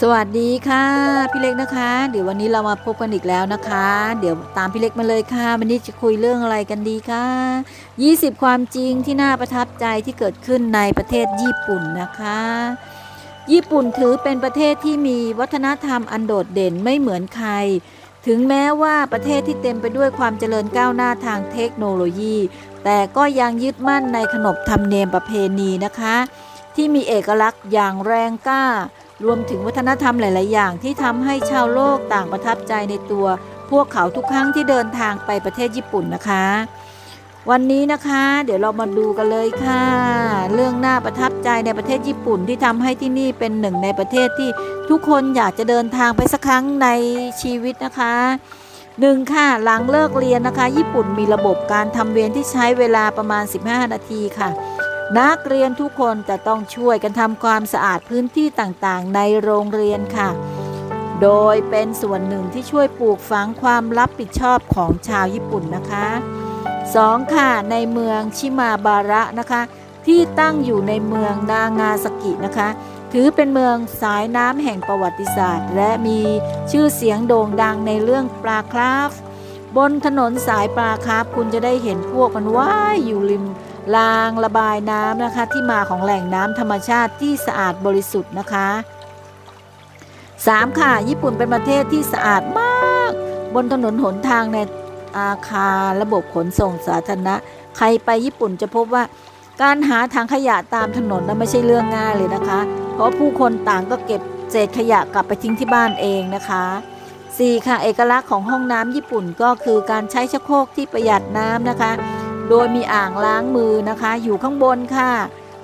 สวัสดีค่ะพี่เล็กนะคะ เดี๋ยววันนี้เรามาพบกันอีกแล้วนะคะ เดี๋ยวตามพี่เล็กมาเลยค่ะ วันนี้จะคุยเรื่องอะไรกันดีคะ20 ความจริงที่น่าประทับใจที่เกิดขึ้นในประเทศญี่ปุ่นนะคะ ญี่ปุ่นถือเป็นประเทศที่มีวัฒนธรรมอันโดดเด่นไม่เหมือนใคร ถึงแม้ว่าประเทศที่เต็มไปด้วยความเจริญก้าวหน้าทางเทคโนโลยี แต่ก็ยังยึดมั่นในขนบธรรมเนียมประเพณีนะคะ ที่มีเอกลักษณ์อย่างแรงกล้า รวมถึงวัฒนธรรมหลาย ๆ อย่างที่ทำให้ชาวโลกต่างประทับใจในตัว พวกเขาทุกครั้งที่เดินทางไปประเทศญี่ปุ่นนะคะ วันนี้นะคะ เดี๋ยวเรามาดูกันเลยค่ะ เรื่องน่าประทับใจในประเทศญี่ปุ่นที่ทำให้ที่นี่เป็นหนึ่งในประเทศที่ทุกคนอยากจะเดินทางไปสักครั้งในชีวิตนะคะหนึ่งค่ะหลังเลิกเรียนนะคะ ญี่ปุ่นมีระบบการทำเวรที่ใช้เวลาประมาณ 15 นาทีค่ะ นักเรียนทุกคนจะต้องช่วยกันทำความสะอาดพื้นที่ต่างๆ ในโรงเรียนค่ะ โดยเป็นส่วนหนึ่งที่ช่วยปลูกฝังความรับผิดชอบของชาวญี่ปุ่นนะคะ 2. ค่ะ ในเมืองชิมาบาระนะคะ ที่ตั้งอยู่ในเมืองนางาสกินะคะ ถือเป็นเมืองสายน้ำแห่งประวัติศาสตร์ และมีชื่อเสียงโด่งดังในเรื่องปลาคราฟบนถนนสายปลาคราฟคุณจะได้เห็นพวกมันว่ายอยู่ริม รางระบายน้ำนะคะ ที่มาของแหล่งน้ำธรรมชาติที่สะอาดบริสุทธิ์นะคะ 3. ค่ะ ญี่ปุ่นเป็นประเทศที่สะอาดมาก บนถนนหนทางในอาคารระบบขนส่งสาธารณะ ใครไปญี่ปุ่นจะพบว่า การหาทางขยะตามถนนนั้นไม่ใช่เรื่องง่ายเลยนะคะ เพราะผู้คนต่างก็เก็บเศษขยะกลับไปทิ้งที่บ้านเองนะคะ 4. ค่ะ เอกลักษณ์ของห้องน้ำญี่ปุ่นก็คือการใช้ชักโครกที่ประหยัดน้ำนะคะ โดยมีอ่างล้างมือนะคะ อยู่ข้างบนค่ะ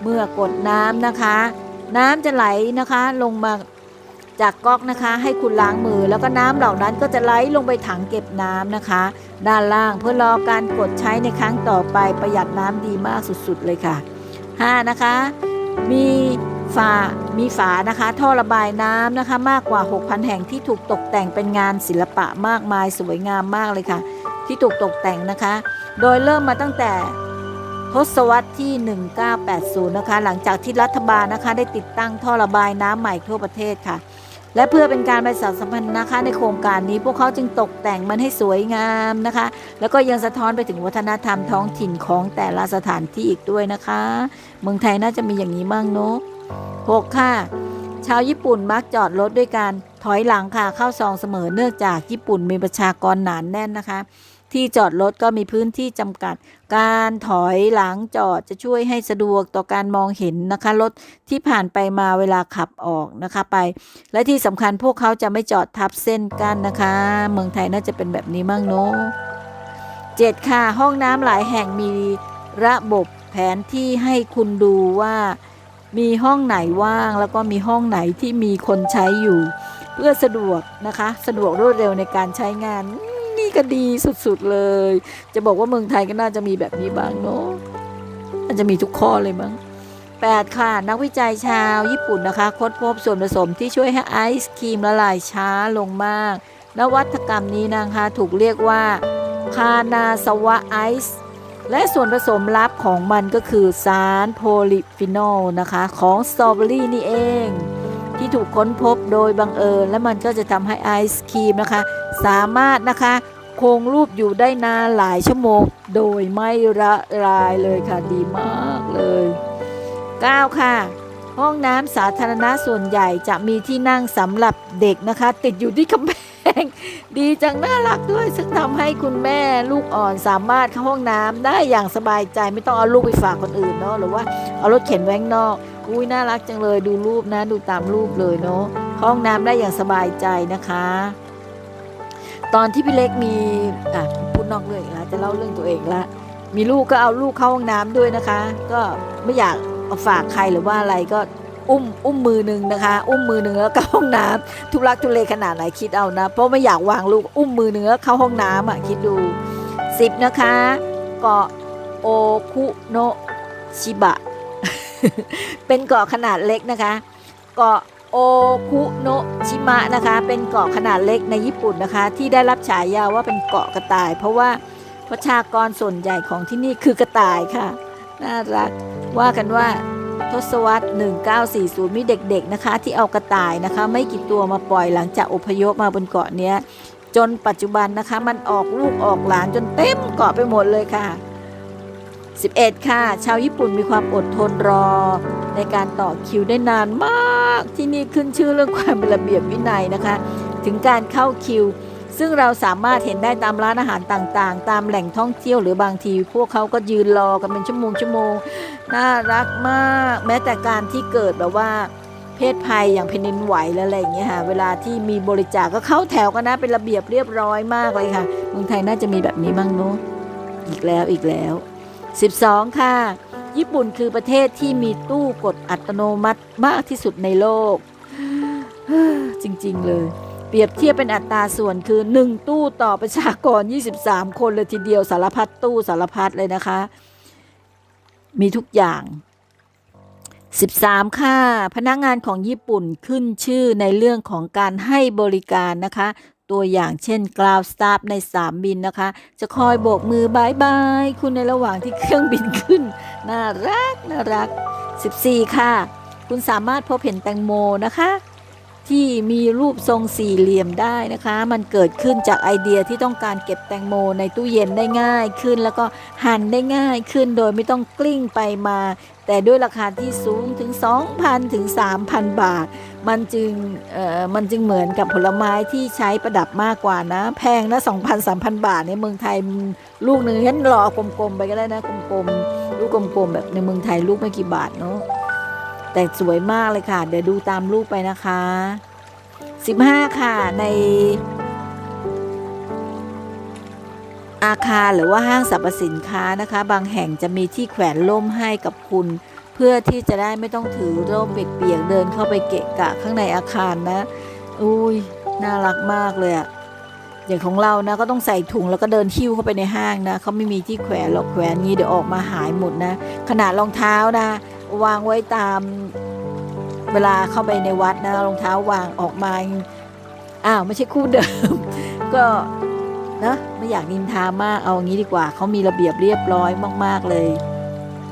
เมื่อกดน้ำนะคะ น้ำจะไหลนะคะลงมาจากก๊อกนะคะให้คุณล้างมือแล้วก็น้ำเหล่านั้นก็จะไหลลงไปถังเก็บน้ำนะคะ ด้านล่างเพื่อรอการกดใช้ในครั้งต่อไปประหยัดน้ำดีมากสุดๆเลยค่ะ 5. นะคะ มีฝามีฝานะคะ ท่อระบายน้ำนะคะ มากกว่า 6,000 แห่งที่ถูกตกแต่งเป็นงานศิลปะมากมายสวยงามมากเลยค่ะ ที่ถูกตกแต่งนะคะ โดยเริ่มมาตั้งแต่ทศวรรษที่ 1980 นะคะ หลังจากที่รัฐบาลนะคะได้ติดตั้งท่อระบายน้ำใหม่ทั่วประเทศค่ะ และเพื่อเป็นการประชาสัมพันธ์นะคะในโครงการนี้พวกเขาจึงตกแต่งมันให้สวยงามนะคะ แล้วก็ยังสะท้อนไปถึงวัฒนธรรมท้องถิ่นของแต่ละสถานที่อีกด้วยนะคะ เมืองไทยน่าจะมีอย่างนี้มั่งเนาะ 6. ค่ะ ชาวญี่ปุ่นมักจอดรถด้วยการถอยหลังค่ะเข้าซองเสมอเนื่องจากญี่ปุ่นมีประชากรหนานแน่นนะคะ ที่จอดรถก็มีพื้นที่จำกัด การถอยหลังจอดจะช่วยให้สะดวกต่อการมองเห็นนะคะ รถที่ผ่านไปมาเวลาขับออกนะคะไป และที่สำคัญพวกเขาจะไม่จอดทับเส้นกันนะคะ เมืองไทยน่าจะเป็นแบบนี้มั่งเนาะ 7. ค่ะห้องน้ำหลายแห่งมีระบบแผนที่ให้คุณดูว่ามีห้องไหนว่างแล้วก็มีห้องไหนที่มีคนใช้อยู่ เพื่อสะดวกนะคะ สะดวกรวดเร็วในการใช้งาน ก็ดีสุดๆเลย จะบอกว่าเมืองไทยก็น่าจะมีแบบนี้บ้างเนาะน่าจะมีทุกข้อเลยมั้ง 8 ค่ะ นักวิจัยชาวญี่ปุ่นนะคะค้นพบส่วนผสมที่ช่วยให้ไอศครีมละลายช้าลงมาก นวัตกรรมนี้นะคะถูกเรียกว่าคานาสวะไอซ์และส่วนผสมลับของมันก็คือสารโพลิฟีนอลนะคะ ของสตรอเบอรี่นี่เอง ที่ถูกค้นพบโดยบังเอิญ และมันก็จะทำให้ไอศครีมนะคะ สามารถนะคะ คงรูปอยู่ได้นานหลายชั่วโมง โดยไม่ระลายเลยค่ะดีมากเลย 9 ค่ะ ห้องน้ำสาธารณะส่วนใหญ่จะมีที่นั่งสำหรับเด็กนะคะ ติดอยู่ที่กำแพง ดีจังน่ารักด้วย ซึ่งทำให้คุณแม่ลูกอ่อนสามารถเข้าห้องน้ำได้อย่างสบายใจไม่ต้องเอาลูกไปฝากคนอื่นเนาะหรือว่าเอารถเข็นแว้งนอกอุ้ยน่ารักจังเลยดูรูปนะดูตามรูปเลยเนาะห้องน้ำได้อย่างสบายใจนะคะ ตอนที่พี่เล็กมีอะพูดนอกเรื่องอีกแล้วจะเล่าเรื่องตัวเองละมีลูกก็เอาลูกเข้าห้องน้ำด้วยนะคะ ก็ไม่อยากเอาฝากใครหรือว่าอะไรก็อุ้มอุ้มมือหนึ่งนะคะ อุ้มมือหนึ่งแล้วก็ห้องน้ำทุลักทุเลขนาดไหนคิดเอานะ เพราะไม่อยากวางลูกอุ้มมือหนึ่งแล้วเข้าห้องน้ำอะคิดดูสิบนะคะเกาะโอคุโนชิบะ เป็นเกาะขนาดเล็กนะคะ เกาะ โอคุโนชิมะนะคะ เป็นเกาะขนาดเล็กในญี่ปุ่นนะคะ ที่ได้รับฉายาว่าเป็นเกาะกระต่าย เพราะว่าประชากรส่วนใหญ่ของที่นี่คือกระต่ายค่ะ น่ารักว่ากันว่าทศวรรษ 1940 มีเด็กๆนะคะ ที่เอากระต่ายนะคะ ไม่กี่ตัวมาปล่อยหลังจากอพยพมาบนเกาะเนี้ย จนปัจจุบันนะคะ มันออกลูกออกหลานจนเต็มเกาะไปหมดเลยค่ะ 11 ค่ะ ชาวญี่ปุ่นมีความอดทนรอ ในการต่อคิวได้นานมาก ที่นี่ขึ้นชื่อเรื่องความเป็นระเบียบวินัยนะคะ ถึงการเข้าคิว ซึ่งเราสามารถเห็นได้ตามร้านอาหารต่างๆ ตามแหล่งท่องเที่ยวหรือบางที พวกเขาก็ยืนรอกันเป็นชั่วโมงชั่วโมงน่ารักมาก แม้แต่การที่เกิดแบบว่าเพศภัยอย่างแผ่นดินไหวแล้วอะไรอย่างเงี้ยค่ะ เวลาที่มีบริจาคก็เข้าแถวกันนะเป็นระเบียบเรียบร้อยมากเลยค่ะเมืองไทยน่าจะมีแบบนี้บ้างเนาะอีกแล้วอีกแล้ว 12 ค่ะ ญี่ปุ่นคือประเทศที่มีตู้กดอัตโนมัติมากที่สุดในโลก จริงๆเลย เปรียบเทียบเป็นอัตราส่วนคือ 1 ตู้ต่อประชากร 23 คนเลยทีเดียวสารพัดตู้สารพัดเลยนะคะ มีทุกอย่าง 13 ค่ะพนักงานของญี่ปุ่นขึ้นชื่อในเรื่องของการให้บริการนะคะ ตัวอย่างเช่นกราวสตาฟในสามบินนะคะ จะคอยโบกมือบายบาย คุณในระหว่างที่เครื่องบินขึ้น น่ารัก น่ารัก 14 ค่ะ คุณสามารถพบเห็นแตงโมนะคะ ที่มีรูปทรงสี่เหลี่ยมได้นะคะ มันเกิดขึ้นจากไอเดียที่ต้องการเก็บแตงโมในตู้เย็นได้ง่ายขึ้น แล้วก็หั่นได้ง่ายขึ้นโดยไม่ต้องกลิ้งไปมา แต่ด้วยราคาที่สูงถึง 2,000 ถึง 3,000 บาท มันจึงเอ่อมันจึงเหมือนกับผลไม้ที่ใช้ประดับมากกว่านะ แพงนะ 2,000 3,000 บาทในเมืองไทยลูกหนึ่งฉันรอกลมๆไปก็ได้นะกลมๆลูกกลมๆแบบในเมืองไทยลูกไม่กี่บาทเนาะ แต่สวยมากเลยค่ะ เดี๋ยวดูตามรูปไปนะคะ 15 ค่ะใน อาคารหรือว่าห้างสรรพสินค้านะคะ บางแห่งจะมีที่แขวนร่มให้กับคุณ เพื่อที่จะได้ไม่ต้องถือร่มเปียกๆเดินเข้าไปเกะกะข้างในอาคารนะอุ้ยน่ารักมากเลยอะอย่างของเรานะก็ต้องใส่ถุงแล้วก็เดินหิ้วเข้าไปในห้างนะเขาไม่มีที่แขวนหรอกแขวนนี้เดี๋ยวออกมาหายหมดนะ ขนาดรองเท้านะ วางไว้ตามเวลาเข้าไปในวัดนะรองเท้าวางออกมาอ้าวไม่ใช่คู่เดิม ก็นะไม่อยากนินทามากเอาอย่างนี้ดีกว่าเขามีระเบียบเรียบร้อยมาก ๆเลย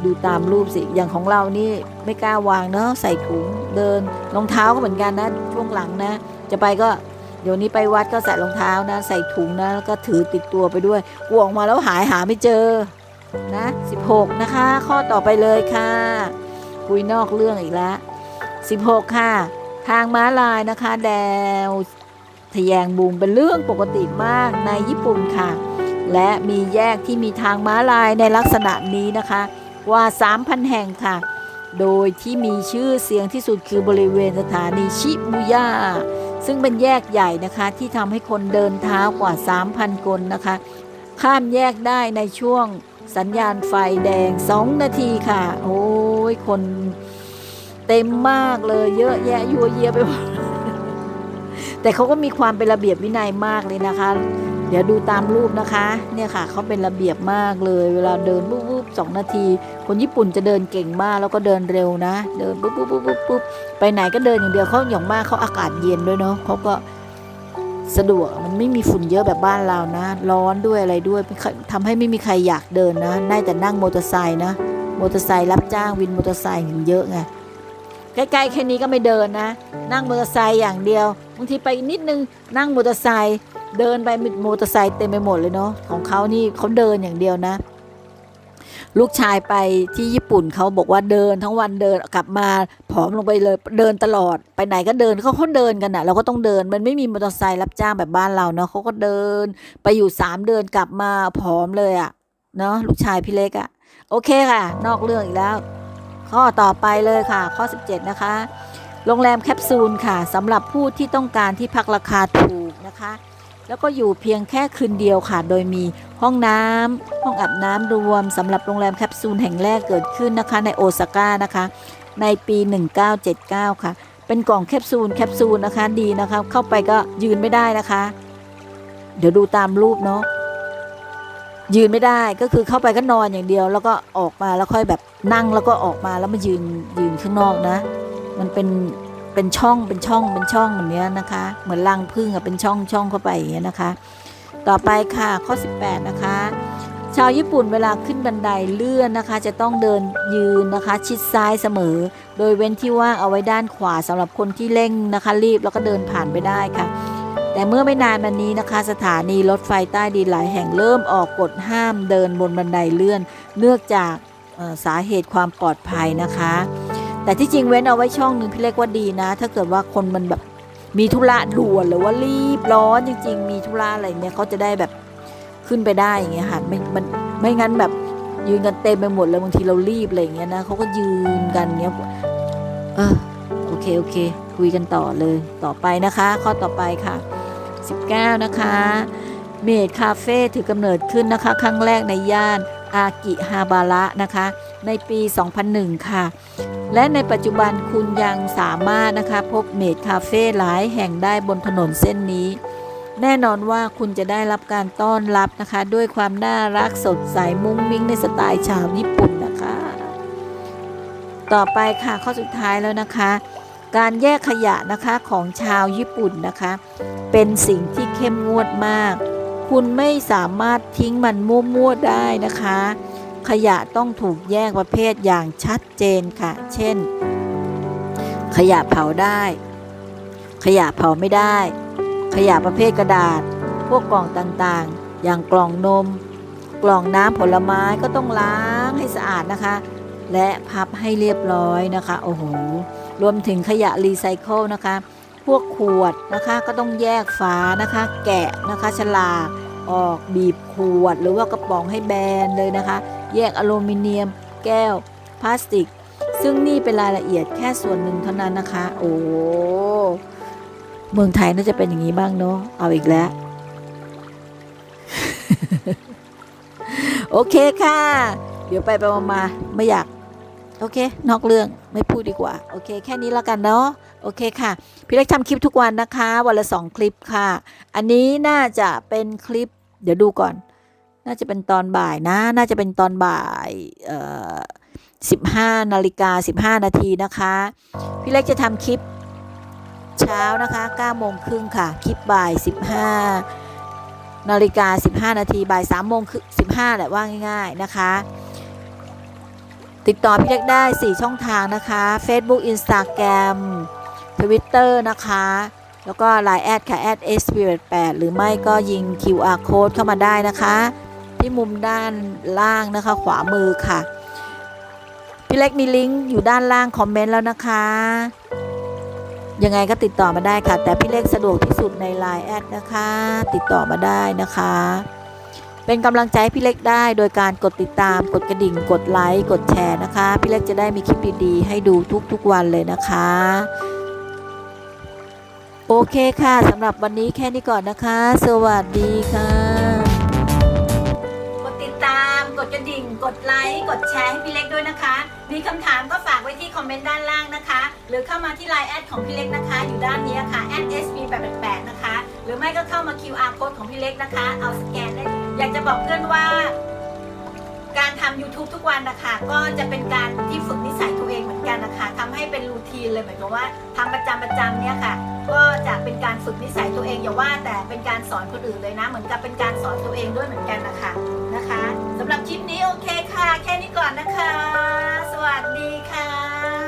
ดูตามรูปสิอย่างของเรานี่ไม่กล้าวางเนาะใส่ถุงเดินรองเท้าก็เหมือนกันนะช่วงหลังนะ จะไปก็เดี๋ยวนี้ไปวัดก็ใส่รองเท้านะ ใส่ถุงนะแล้วก็ถือติดตัวไปด้วยกลัวออกมาแล้วหายหาไม่เจอนะ 16 นะคะ ข้อต่อไปเลยค่ะ คุยนอกเรื่องอีกแล้ว16 ค่ะ ทางม้าลายนะคะ แดวทะแยงบูมเป็นเรื่องปกติมากในญี่ปุ่นค่ะ และมีแยกที่มีทางม้าลายในลักษณะนี้นะคะกว่า 3,000 แห่งค่ะ โดยที่มีชื่อเสียงที่สุดคือบริเวณสถานีชิบูย่าซึ่งเป็นแยกใหญ่นะคะที่ทำให้คนเดินเท้ากว่า 3,000 คนนะคะ ข้ามแยกได้ในช่วงสัญญาณไฟแดง 2 นาทีค่ะ โอ้ ยคนเต็มมากเลยเยอะแยะยัวเยียไปหมดแต่เขาก็มีความเป็นระเบียบวินัยมากเลยนะคะ เดี๋ยวดูตามรูปนะคะ เนี่ยค่ะเขาเป็นระเบียบมากเลย เวลาเดินปุ๊บปุ๊บสองนาที คนญี่ปุ่นจะเดินเก่งมากแล้วก็เดินเร็วนะ เดินปุ๊บปุ๊บปุ๊บปุ๊บปุ๊บไปไหนก็เดินอย่างเดียวเขาอย่างมากเขาอากาศเย็นด้วยเนาะเขาก็สะดวกมันไม่มีฝุ่นเยอะแบบบ้านเรานะ ร้อนด้วยอะไรด้วยไม่ค่อยทำให้ไม่มีใครอยากเดินนะได้แต่นั่งมอเตอร์ไซค์นะ มอเตอร์ไซค์รับจ้างวินมอเตอร์ไซค์อย่างเยอะไงใกล้ๆแค่นี้ก็ไม่เดินนะ นั่งมอเตอร์ไซค์อย่างเดียวบางทีไปนิดนึงนั่งมอเตอร์ไซค์เดินไปมอเตอร์ไซค์เต็มไปหมดเลยเนาะของเขานี่เขาเดินอย่างเดียวนะ ลูกชายไปที่ญี่ปุ่นเขาบอกว่าเดินทั้งวันเดินกลับมาผอมลงไปเลยเดินตลอดไปไหนก็เดินเขาเขาเดินกันอนะเราก็ต้องเดินมันไม่มีมอเตอร์ไซค์รับจ้างแบบบ้านเราเนาะเขาก็เดินไปอยู่สามเดือนกลับมาผอมเลยอะ่ะเนาะลูกชายพี่เล็กอะ่ะ โอเคค่ะ นอกเรื่องอีกแล้ว ข้อต่อไปเลยค่ะ ข้อ 17 นะคะ โรงแรมแคปซูลค่ะสำหรับผู้ที่ต้องการที่พักราคาถูกนะคะ แล้วก็อยู่เพียงแค่คืนเดียวค่ะ โดยมีห้องน้ำห้องอาบน้ำรวมสำหรับโรงแรมแคปซูลแห่งแรกเกิดขึ้นนะคะ ในโอซาก้านะคะ ในปี 1979 ค่ะ เป็นกล่องแคปซูลแคปซูลนะคะดีนะคะ เข้าไปก็ยืนไม่ได้นะคะ เดี๋ยวดูตามรูปเนาะ ยืนไม่ได้ก็คือเข้าไปก็นอนอย่างเดียว แล้วก็ออกมาแล้วค่อยแบบนั่งแล้วก็ออกมาแล้วมายืนยืนข้างนอกนะ มันเป็นเป็นช่องเป็นช่องเป็นช่องแบบเนี้ยนะคะ เหมือนรังผึ้งอะเป็นช่องช่องเข้าไปอย่างเงี้ยนะคะ ต่อไปค่ะข้อ 18 นะคะ ชาวญี่ปุ่นเวลาขึ้นบันไดเลื่อนนะคะ จะต้องเดินยืนนะคะ ชิดซ้ายเสมอ โดยเว้นที่ว่างเอาไว้ด้านขวาสำหรับคนที่เร่งนะคะ รีบแล้วก็เดินผ่านไปได้ค่ะ แต่เมื่อไม่นานมานี้นะคะ สถานีรถไฟใต้ดินหลายแห่งเริ่มออกกฎห้ามเดินบนบันไดเลื่อน เนื่องจากสาเหตุความปลอดภัยนะคะ แต่ที่จริงเว้นเอาไว้ช่องหนึ่งพี่เล็กว่าดีนะ ถ้าเกิดว่าคนมันแบบมีธุระด่วนหรือว่ารีบร้อนจริง ๆ มีธุระอะไรเนี่ยเขาจะได้แบบขึ้นไปได้อย่างเงี้ยค่ะไม่มันไม่งั้นแบบยืนกันเต็มไปหมดเลยบางทีเรารีบอะไรอย่างเงี้ยนะเขาก็ยืนกันเงี้ยเออโอเคโอเค คุยกันต่อเลยต่อไปนะคะ ข้อต่อไปค่ะ 19 นะคะ เมดคาเฟ่ถือกำเนิดขึ้นนะคะ ครั้งแรกในย่านอากิฮาบาระนะคะ ในปี 2001 ค่ะ และในปัจจุบันคุณยังสามารถนะคะ พบเมดคาเฟ่หลายแห่งได้บนถนนเส้นนี้ แน่นอนว่าคุณจะได้รับการต้อนรับนะคะ ด้วยความน่ารักสดใสมุ้งมิ้งในสไตล์ชาวญี่ปุ่นนะคะ ต่อไปค่ะข้อสุดท้ายแล้วนะคะ การแยกขยะนะคะของชาวญี่ปุ่นนะคะ เป็นสิ่งที่เข้มงวดมาก คุณไม่สามารถทิ้งมันมั่วๆได้นะคะ ขยะต้องถูกแยกประเภทอย่างชัดเจนค่ะ เช่น ขยะเผาได้ ขยะเผาไม่ได้ ขยะประเภทกระดาษ พวกกล่องต่างๆ อย่างกล่องนม กล่องน้ำผลไม้ก็ต้องล้างให้สะอาดนะคะ และพับให้เรียบร้อยนะคะ โอ้โห รวมถึงขยะรีไซเคิลนะคะ พวกขวดนะคะก็ต้องแยกฝานะคะ แกะนะคะฉลากออกบีบขวด หรือว่ากระป๋องให้แบนเลยนะคะ แยกอลูมิเนียม แก้ว พลาสติก ซึ่งนี่เป็นรายละเอียดแค่ส่วนหนึ่งเท่านั้นนะคะ โอ้เมืองไทยน่าจะเป็นอย่างนี้บ้างเนาะเอาอีกแล้ว โอเคค่ะ เดี๋ยวไปไปมามาไม่อยาก โอเค นอกเรื่อง ไม่พูดดีกว่า โอเค แค่นี้แล้วกันเนาะโอเคค่ะ พี่เล็กทำคลิปทุกวันนะคะ วันละสองคลิปค่ะ อันนี้น่าจะเป็นคลิป เดี๋ยวดูก่อน น่าจะเป็นตอนบ่ายนะ น่าจะเป็นตอนบ่ายเอ่อสิบห้านาฬิกาสิบห้านาทีนะคะ พี่เล็กจะทำคลิปเช้านะคะ9โมงครึ่งค่ะ คลิปบ่าย 15นาฬิกา15 นาทีบ่าย3โมง15แหละว่าง่าย ๆนะคะ ติดต่อพี่เล็กได้ 4 ช่องทางนะคะ Facebook Instagram Twitter นะคะ แล้วก็ Line แอดค่ะแอด s 8หรือไม่ก็ยิง QR code เข้ามาได้นะคะ ที่มุมด้านล่างนะคะ ขวามือค่ะ พี่เล็กมีลิงก์อยู่ด้านล่างคอมเมนต์แล้วนะคะ ยังไงก็ติดต่อมาได้ค่ะ แต่พี่เล็กสะดวกที่สุดใน Line แอดนะคะ ติดต่อมาได้นะคะ เป็นกำลังใจให้พี่เล็กได้โดยการกดติดตาม กดกระดิ่ง กดไลค์ กดแชร์นะคะ พี่เล็กจะได้มีคลิปดีๆ ให้ดูทุกๆวันเลยนะคะ โอเคค่ะสำหรับวันนี้แค่นี้ก่อนนะคะ สวัสดีค่ะ กดติดตาม กดกระดิ่ง กดไลค์ กดแชร์ให้พี่เล็กด้วยนะคะ มีคำถามก็ฝากไว้ที่คอมเมนต์ด้านล่างนะคะ หรือเข้ามาที่ไลน์แอดของพี่เล็กนะคะ อยู่ด้านนี้ค่ะ sb 8 8นะคะ หรือไม่ก็เข้ามา QR code ของพี่เล็กนะคะ เอาสแกนได้ อยากจะบอกเพื่อนว่า การทำ YouTube ทุกวันนะคะ ก็จะเป็นการที่ฝึกนิสัยตัวเองเหมือนกันนะคะทำให้เป็นรูทีนเลยเหมือนกับว่าทำประจำประจำเนี่ยค่ะ ก็จะเป็นการฝึกนิสัยตัวเองอย่าว่าแต่เป็นการสอนคนอื่นเลยนะ เหมือนกับเป็นการสอนตัวเองด้วยเหมือนกันนะคะนะคะสำหรับคลิปนี้โอเคค่ะ แค่นี้ก่อนนะคะ สวัสดีค่ะ